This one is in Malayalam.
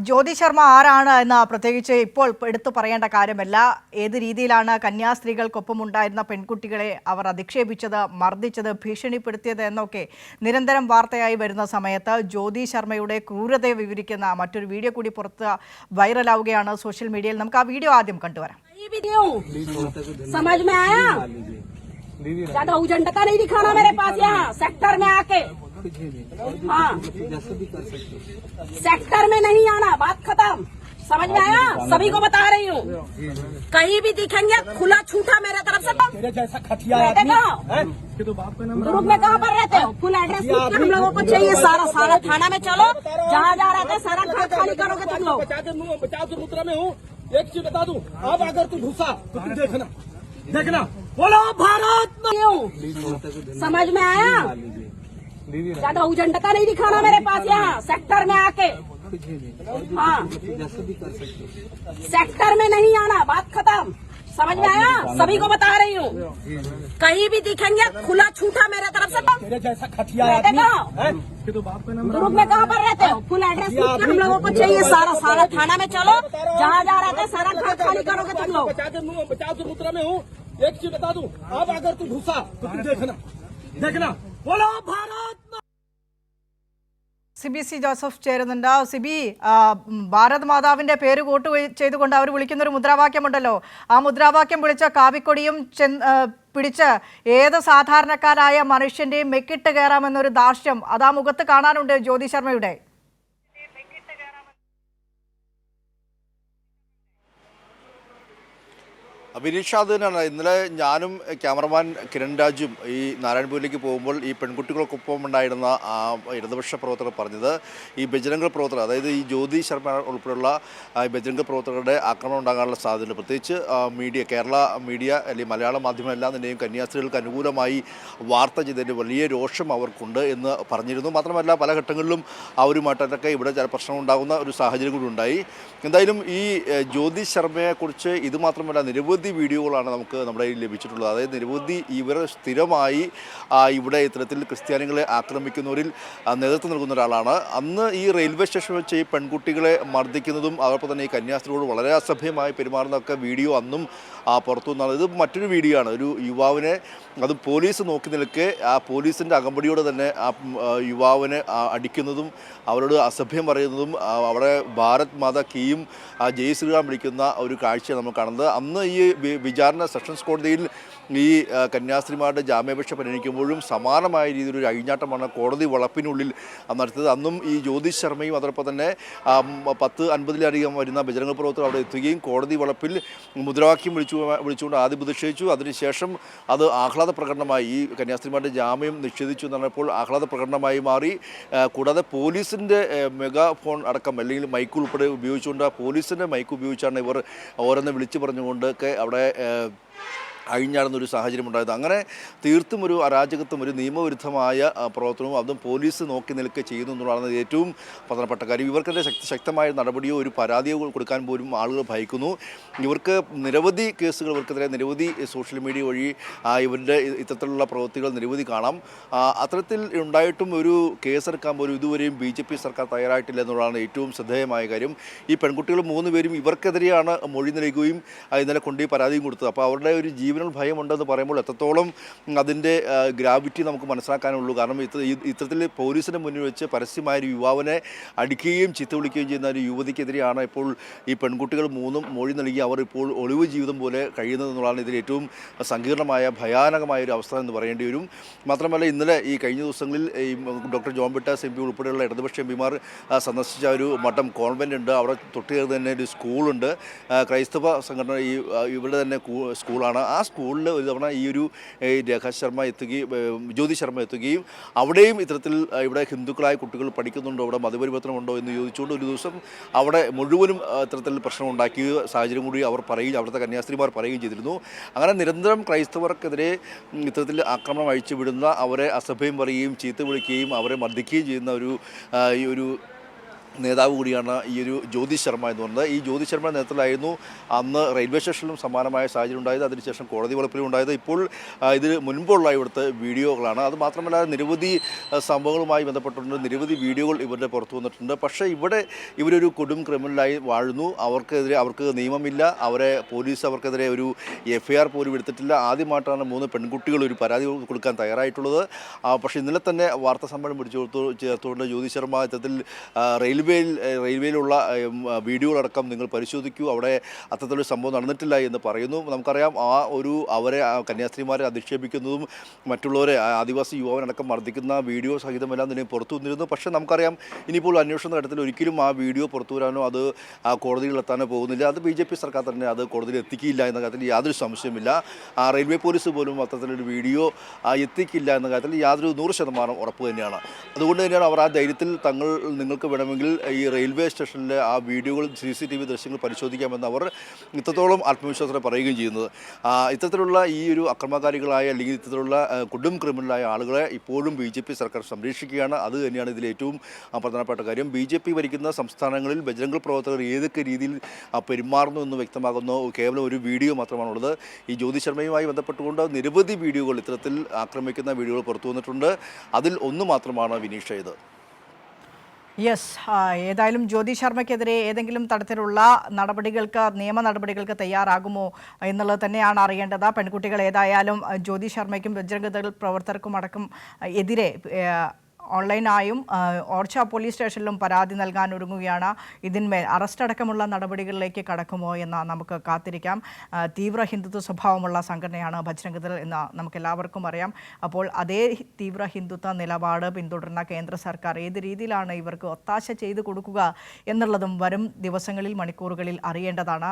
ജ്യോതി ശർമ്മ ആരാണ് എന്ന് പ്രത്യേകിച്ച് ഇപ്പോൾ എടുത്തു പറയേണ്ട കാര്യമല്ല ഏത് രീതിയിലാണ് കന്യാസ്ത്രീകൾക്കൊപ്പം ഉണ്ടായിരുന്ന പെൺകുട്ടികളെ അവർ അധിക്ഷേപിച്ചത് മർദ്ദിച്ചത് ഭീഷണിപ്പെടുത്തിയത് എന്നൊക്കെ നിരന്തരം വാർത്തയായി വരുന്ന സമയത്ത് ജ്യോതി ശർമ്മയുടെ ക്രൂരതയെ വിവരിക്കുന്ന മറ്റൊരു വീഡിയോ കൂടി പുറത്ത് വൈറലാവുകയാണ് സോഷ്യൽ മീഡിയയിൽ നമുക്ക് ആ വീഡിയോ ആദ്യം കണ്ടുവരാം ये भी दूं समझ में आया ज्यादा उजंडता नहीं दिखाना मेरे पास यहाँ सेक्टर में आके हाँ। सेक्टर में नहीं आना बात खत्म। समझ में आया? सभी को बता रही हूँ। कहीं भी दिखेंगे खुला छूटा मेरे तरफ़ से तो। जैसा खटिया आदमी। कहाँ? ये तो बाप का नाम ग्रुप में कहाँ पर रहते हो? फुल एड्रेस हम लोगों को चाहिए सारा सारा थाना में चलो। जहाँ जा रहते हैं, सारा घर खाली करोगे तुम लोग। मुँह मुद्रा में हूँ एक चीज़ बता दूँ अब अगर तू घुसा तो तू देखना। देखना। बोलो भारत समझ में आया? ज़्यादा उजंडता नहीं दिखाना मेरे पास यहाँ सेक्टर में आके। हाँ। सेक्टर में नहीं आना बात खत्म। समझ में आया? सभी को बता रही हूँ। कहीं भी दिखेंगे खुला छूटा मेरे तरफ़ से तो मेरे जैसा खटिया? है? ये तो ग्रुप में कहाँ पर रहते हो? फुल एड्रेस हम लोगों को चाहिए सारा सारा थाना में चलो। जहाँ जहाँ रहते हैं, सारा घर खाली करोगे तुम लोग। के मुद्रा में हूँ। एक चीज़ बता दूँ अब अगर तू घुसा तो तू देखना। देखना। बोलो भारत। സിബി സി ജോസഫ് ചേരുന്നുണ്ട്. സിബി ഭാരത് മാതാവിന്റെ പേര് കൂട്ടു ചെയ്തുകൊണ്ട് അവർ ഒരു മുദ്രാവാക്യമുണ്ടല്ലോ. ആ മുദ്രാവാക്യം വിളിച്ച കാവിക്കൊടിയും ചെ പിടിച്ച് ഏത് സാധാരണക്കാരായ മനുഷ്യന്റെയും മെക്കിട്ട് കയറാമെന്നൊരു ദാർഷ്യം അതാ മുഖത്ത് കാണാനുണ്ട് ജ്യോതി ശർമ്മയുടെ. ബിനീഷ അത് തന്നെയാണ് ഇന്നലെ ഞാനും ക്യാമറമാൻ കിരൺ രാജും ഈ നാരായണപൂരിലേക്ക് പോകുമ്പോൾ ഈ പെൺകുട്ടികൾക്കൊപ്പം ഉണ്ടായിരുന്ന ആ ഇടതുപക്ഷ പ്രവർത്തകർ പറഞ്ഞത് ഈ ബജരംഗ പ്രവർത്തകർ അതായത് ഈ ജ്യോതി ശർമ്മ ഉൾപ്പെടെയുള്ള ബജരംഗ പ്രവർത്തകരുടെ ആക്രമണം ഉണ്ടാകാനുള്ള സാധ്യതയുണ്ട് പ്രത്യേകിച്ച് മീഡിയ കേരള മീഡിയ അല്ലെങ്കിൽ മലയാള മാധ്യമം എല്ലാം തന്നെയും കന്യാസ്ത്രീകൾക്ക് അനുകൂലമായി വാർത്ത ചെയ്തതിന്റെ വലിയ രോഷം അവർക്കുണ്ട് എന്ന് പറഞ്ഞിരുന്നു. മാത്രമല്ല പല ഘട്ടങ്ങളിലും അവരുമായിട്ടൊക്കെ ഇവിടെ ചില പ്രശ്നം ഉണ്ടാകുന്ന ഒരു സാഹചര്യം കൂടി ഉണ്ടായി. എന്തായാലും ഈ ജ്യോതി ശർമ്മയെക്കുറിച്ച് ഇത് മാത്രമല്ല നിരവധി വീഡിയോകളാണ് നമുക്ക് നമ്മുടെ ലഭിച്ചിട്ടുള്ളത്. അതായത് നിരവധി ഇവർ സ്ഥിരമായി ഇവിടെ ഇത്തരത്തിൽ ക്രിസ്ത്യാനികളെ ആക്രമിക്കുന്നവരിൽ നേതൃത്വം നൽകുന്ന ഒരാളാണ്. അന്ന് ഈ റെയിൽവേ സ്റ്റേഷൻ വെച്ച് ഈ പെൺകുട്ടികളെ മർദ്ദിക്കുന്നതും അതോടൊപ്പം തന്നെ ഈ കന്യാസ്ത്രീയോട് വളരെ അസഭ്യമായി പെരുമാറുന്നതൊക്കെ വീഡിയോ അന്നും പുറത്തു നിന്നാണ് ഇത് മറ്റൊരു വീഡിയോ ആണ്. ഒരു യുവാവിനെ അത് പോലീസ് നോക്കി നിൽക്കെ ആ പോലീസിന്റെ അകമ്പടിയോടെ തന്നെ ആ യുവാവിനെ അടിക്കുന്നതും അവരോട് അസഭ്യം പറയുന്നതും അവിടെ ഭാരത് മാതാ കീയും ജയ് ശ്രീറാം വിളിക്കുന്ന ഒരു കാഴ്ചയാണ് നമ്മൾ കാണുന്നത്. അന്ന് ഈ വിചാരണ സെഷൻസ് കോടതിയിൽ ഈ കന്യാസ്ത്രീമാരുടെ ജാമ്യാപേക്ഷ പരിഗണിക്കുമ്പോഴും സമാനമായ രീതിയിൽ ഒരു അഴിഞ്ഞാട്ടമാണ് കോടതി വളപ്പിനുള്ളിൽ നടത്തിയത്. അന്നും ഈ ജ്യോതിഷ് ശർമ്മയും അതോടൊപ്പം തന്നെ പത്ത് അൻപതിലധികം വരുന്ന ബജരംഗ പ്രവർത്തകർ അവിടെ എത്തുകയും കോടതി വളപ്പിൽ മുദ്രാവാക്യം വിളിച്ചു വിളിച്ചുകൊണ്ട് ആദ്യം പ്രതിഷേധിച്ചു. അതിനുശേഷം അത് ആഹ്ലാദ പ്രകടനമായി ഈ കന്യാസ്ത്രീമാരുടെ ജാമ്യം നിഷേധിച്ചു എന്ന് പറഞ്ഞപ്പോൾ ആഹ്ലാദ പ്രകടനമായി മാറി. കൂടാതെ പോലീസിന്റെ മെഗാ ഫോൺ അടക്കം അല്ലെങ്കിൽ മൈക്ക് ഉൾപ്പെടെ ഉപയോഗിച്ചുകൊണ്ട് പോലീസിന്റെ മൈക്ക് ഉപയോഗിച്ചാണ് ഇവർ ഓരോന്ന് വിളിച്ചു പറഞ്ഞുകൊണ്ടൊക്കെ അവിടെ ആ, അഴിഞ്ഞാടുന്ന ഒരു സാഹചര്യം ഉണ്ടായത് അങ്ങനെ തീർത്തും ഒരു അരാജകത്വം ഒരു നിയമവിരുദ്ധമായ പ്രവർത്തനവും അതും പോലീസ് നോക്കി നിൽക്കുക ചെയ്യുന്നു എന്നുള്ളതാണ് ഏറ്റവും പ്രധാനപ്പെട്ട കാര്യം. ഇവർക്കെതിരെ ശക്തി ശക്തമായ നടപടിയോ ഒരു പരാതിയോ കൊടുക്കാൻ പോലും ആളുകൾ ഭയക്കുന്നു. ഇവർക്ക് നിരവധി കേസുകൾ ഇവർക്കെതിരെ നിരവധി സോഷ്യൽ മീഡിയ വഴി ഇവരുടെ ഇത്തരത്തിലുള്ള പ്രവൃത്തികൾ നിരവധി കാണാം. അത്തരത്തിൽ ഉണ്ടായിട്ടും ഒരു കേസെടുക്കാൻ പോലും ഇതുവരെയും ബി ജെ പി സർക്കാർ തയ്യാറായിട്ടില്ല എന്നുള്ളതാണ് ഏറ്റവും ശ്രദ്ധേയമായ കാര്യം. ഈ പെൺകുട്ടികൾ മൂന്ന് പേരും ഇവർക്കെതിരെയാണ് മൊഴി നൽകുകയും ഇന്നലെ കൊണ്ടുപോയി പരാതിയും കൊടുത്തത്. അപ്പോൾ അവരുടെ ഒരു ജീവനൽ ഭയമുണ്ടെന്ന് പറയുമ്പോൾ എത്രത്തോളം അതിന്റെ ഗ്രാവിറ്റി നമുക്ക് മനസ്സിലാക്കാനുള്ളൂ. കാരണം ഇത്ര ഇത്തരത്തിൽ പോലീസിന് മുന്നിൽ വെച്ച് പരസ്യമായ ഒരു യുവാവിനെ അടിക്കുകയും ചീത്ത വിളിക്കുകയും ചെയ്യുന്ന ഒരു യുവതിക്കെതിരെയാണ് ഇപ്പോൾ ഈ പെൺകുട്ടികൾ മൂന്നും മൊഴി നൽകി അവർ ഇപ്പോൾ ഒളിവ് ജീവിതം പോലെ കഴിയുന്നത് എന്നുള്ളതാണ് ഇതിൽ ഏറ്റവും സങ്കീർണമായ ഭയാനകമായ ഒരു അവസ്ഥ എന്ന് പറയേണ്ടി വരും. മാത്രമല്ല ഇന്നലെ ഈ കഴിഞ്ഞ ദിവസങ്ങളിൽ ഈ doctor John Brittas M P ഉൾപ്പെടെയുള്ള ഇടതുപക്ഷ എം പിമാർ സന്ദർശിച്ച ഒരു മഠം കോൺവെന്റ് ഉണ്ട്. അവിടെ തൊട്ട് തന്നെ ഒരു സ്കൂളുണ്ട്. ക്രൈസ്തവ സംഘടന ഈ ഇവിടെ തന്നെ സ്കൂളാണ്. ആ സ്കൂളിൽ ഒരു തവണ ഈ ഒരു ഏ, ശർമ്മ എത്തുകയും ജ്യോതി ശർമ്മ എത്തുകയും അവിടെയും ഇത്തരത്തിൽ ഇവിടെ ഹിന്ദുക്കളായ കുട്ടികൾ പഠിക്കുന്നുണ്ടോ? അവിടെ മതപരിവർത്തനമുണ്ടോ എന്ന് ചോദിച്ചുകൊണ്ട് ഒരു ദിവസം അവിടെ മുഴുവനും ഇത്തരത്തിൽ പ്രശ്നം ഉണ്ടാക്കിയ സാഹചര്യം കൂടി അവർ പറയുകയും അവിടുത്തെ കന്യാസ്ത്രീമാർ പറയുകയും ചെയ്തിരുന്നു. അങ്ങനെ നിരന്തരം ക്രൈസ്തവർക്കെതിരെ ഇത്തരത്തിൽ ആക്രമണം അഴിച്ചുവിടുന്ന അവരെ അസഭ്യം പറയുകയും ചീത്ത വിളിക്കുകയും അവരെ മർദ്ദിക്കുകയും ചെയ്യുന്ന ഒരു ഈ ഒരു നേതാവ് കൂടിയാണ് ഈ ഒരു ജ്യോതി ശർമ്മ എന്ന് പറയുന്നത് ഈ ജ്യോതി ശർമ്മ നേതൃത്വത്തിലായിരുന്നു അന്ന് റെയിൽവേ സ്റ്റേഷനിലും സമാനമായ സാഹചര്യം ഉണ്ടായത്. അതിനുശേഷം കോടതി വളപ്പിലും ഉണ്ടായത്. ഇപ്പോൾ ഇതിന് മുൻപുള്ള ഇവിടുത്തെ വീഡിയോകളാണ്. അത് മാത്രമല്ല നിരവധി സംഭവങ്ങളുമായി ബന്ധപ്പെട്ടിട്ടുണ്ട്. നിരവധി വീഡിയോകൾ ഇവരുടെ പുറത്തു വന്നിട്ടുണ്ട്. പക്ഷേ ഇവിടെ ഇവരൊരു കൊടും ക്രിമിനലായി വാഴുന്നു. അവർക്കെതിരെ അവർക്ക് നിയമമില്ല. അവരെ പോലീസ് അവർക്കെതിരെ ഒരു എഫ് ഐ ആർ പോലും എടുത്തിട്ടില്ല. ആദ്യമായിട്ടാണ് മൂന്ന് പെൺകുട്ടികൾ ഒരു പരാതി കൊടുക്കാൻ തയ്യാറായിട്ടുള്ളത്. പക്ഷേ ഇന്നലെ തന്നെ വാർത്താ സമ്മേളനം പിടിച്ചു ചേർത്തുകൊണ്ട് ജ്യോതി ശർമ്മ ഇത്തരത്തിൽ ആ, റെയിൽവേയിൽ റെയിൽവേയിലുള്ള വീഡിയോകളടക്കം നിങ്ങൾ പരിശോധിക്കൂ. അവിടെ അത്തരത്തിലൊരു സംഭവം നടന്നിട്ടില്ല എന്ന് പറയുന്നു. നമുക്കറിയാം ആ ഒരു അവരെ കന്യാസ്ത്രീമാരെ അധിക്ഷേപിക്കുന്നതും മറ്റുള്ളവരെ ആദിവാസി യുവാവിനടക്കം മർദ്ദിക്കുന്ന വീഡിയോ സഹിതമെല്ലാം തന്നെ പുറത്തു വന്നിരുന്നു. പക്ഷേ നമുക്കറിയാം ഇനിയിപ്പോൾ അന്വേഷണ ഘട്ടത്തിൽ ഒരിക്കലും ആ വീഡിയോ പുറത്തു വരാനോ അത് ആ കോടതികളിലെത്താനോ പോകുന്നില്ല. അത് ബി ജെ പി സർക്കാർ തന്നെ അത് കോടതിയിൽ എത്തിക്കില്ല എന്ന കാര്യത്തിൽ യാതൊരു സംശയമില്ല ആ റെയിൽവേ പോലീസ് പോലും അത്തരത്തിലൊരു വീഡിയോ എത്തിക്കില്ല എന്ന കാര്യത്തിൽ യാതൊരു നൂറ് ശതമാനം ഉറപ്പ് തന്നെയാണ്. അതുകൊണ്ട് തന്നെയാണ് അവർ ആ ധൈര്യത്തിൽ തങ്ങൾ നിങ്ങൾക്ക് വേണമെങ്കിൽ ഈ റെയിൽവേ സ്റ്റേഷനിലെ ആ വീഡിയോകളും സി സി ടി വി ദൃശ്യങ്ങൾ പരിശോധിക്കാമെന്ന് അവർ ഇത്രത്തോളം ആത്മവിശ്വാസത്തോടെ പറയുകയും ചെയ്യുന്നത്. ഇത്തരത്തിലുള്ള ഈ ഒരു അക്രമകാരികളായ അല്ലെങ്കിൽ ഇത്തരത്തിലുള്ള കൊടും ക്രിമിനലായ ആളുകളെ ഇപ്പോഴും ബി ജെ പി സർക്കാർ സംരക്ഷിക്കുകയാണ്. അത് തന്നെയാണ് ഇതിൽ ഏറ്റവും പ്രധാനപ്പെട്ട കാര്യം. ബി ജെ പി ഭരിക്കുന്ന സംസ്ഥാനങ്ങളിൽ ബജരംഗ പ്രവർത്തകർ ഏതൊക്കെ രീതിയിൽ പെരുമാറുന്നു എന്ന് വ്യക്തമാകുന്ന. കേവലം ഒരു വീഡിയോ മാത്രമാണുള്ളത്. ഈ ജ്യോതി ശർമ്മയുമായി ബന്ധപ്പെട്ടുകൊണ്ട് നിരവധി വീഡിയോകൾ ഇത്തരത്തിൽ ആക്രമിക്കുന്ന വീഡിയോകൾ പുറത്തു വന്നിട്ടുണ്ട് അതിൽ ഒന്ന് മാത്രമാണ് വിനീഷ് ഇത് യെസ് ഏതായാലും ജ്യോതി ശർമ്മയ്ക്കെതിരെ ഏതെങ്കിലും തരത്തിലുള്ള നടപടികൾക്ക് നിയമ നടപടികൾക്ക് തയ്യാറാകുമോ എന്നുള്ളത് തന്നെയാണ് അറിയേണ്ടത്. പെൺകുട്ടികൾ ഏതായാലും ജ്യോതി ശർമ്മയ്ക്കും ബജ്രംഗതകൾ പ്രവർത്തകർക്കും അടക്കം എതിരെ ഓൺലൈനായും ഓർച്ച പോലീസ് സ്റ്റേഷനിലും പരാതി നൽകാൻ ഒരുങ്ങുകയാണ്. ഇതിന്മേൽ അറസ്റ്റ് അടക്കമുള്ള നടപടികളിലേക്ക് കടക്കുമോ എന്ന് നമുക്ക് കാത്തിരിക്കാം. തീവ്ര ഹിന്ദുത്വ സ്വഭാവമുള്ള സംഘടനയാണ് ബജ്രംഗദൾ എന്ന് നമുക്ക് എല്ലാവർക്കും അറിയാം. അപ്പോൾ അതേ തീവ്ര ഹിന്ദുത്വ നിലപാട് പിന്തുടരുന്ന കേന്ദ്ര സർക്കാർ ഏത് രീതിയിലാണ് ഇവർക്ക് ഒത്താശ ചെയ്തു കൊടുക്കുക എന്നുള്ളതും വരും ദിവസങ്ങളിൽ മണിക്കൂറുകളിൽ അറിയേണ്ടതാണ്.